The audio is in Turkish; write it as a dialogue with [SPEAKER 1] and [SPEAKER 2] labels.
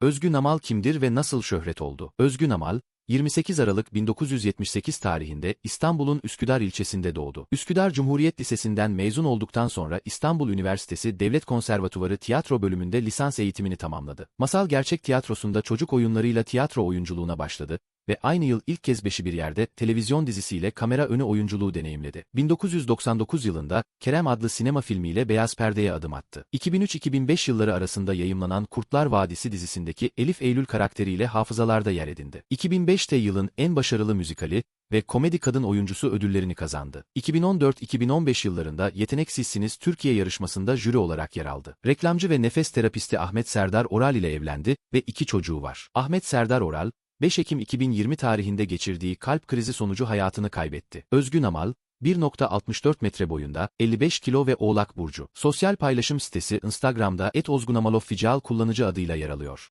[SPEAKER 1] Özgü Namal kimdir ve nasıl şöhret oldu? Özgü Namal, 28 Aralık 1978 tarihinde İstanbul'un Üsküdar ilçesinde doğdu. Üsküdar Cumhuriyet Lisesi'nden mezun olduktan sonra İstanbul Üniversitesi Devlet Konservatuvarı tiyatro bölümünde lisans eğitimini tamamladı. Masal Gerçek Tiyatrosu'nda çocuk oyunlarıyla tiyatro oyunculuğuna başladı ve aynı yıl ilk kez Beşi Bir Yerde televizyon dizisiyle kamera önü oyunculuğu deneyimledi. 1999 yılında Kerem adlı sinema filmiyle beyaz perdeye adım attı. 2003-2005 yılları arasında yayımlanan Kurtlar Vadisi dizisindeki Elif Eylül karakteriyle hafızalarda yer edindi. 2005'te yılın en başarılı müzikali ve komedi kadın oyuncusu ödüllerini kazandı. 2014-2015 yıllarında Yeteneksizsiniz Türkiye yarışmasında jüri olarak yer aldı. Reklamcı ve nefes terapisti Ahmet Serdar Oral ile evlendi ve iki çocuğu var. Ahmet Serdar Oral, 5 Ekim 2020 tarihinde geçirdiği kalp krizi sonucu hayatını kaybetti. Özgün Amal, 1.64 metre boyunda, 55 kilo ve Oğlak Burcu. Sosyal paylaşım sitesi Instagram'da @ozgunamalofficial kullanıcı adıyla yer alıyor.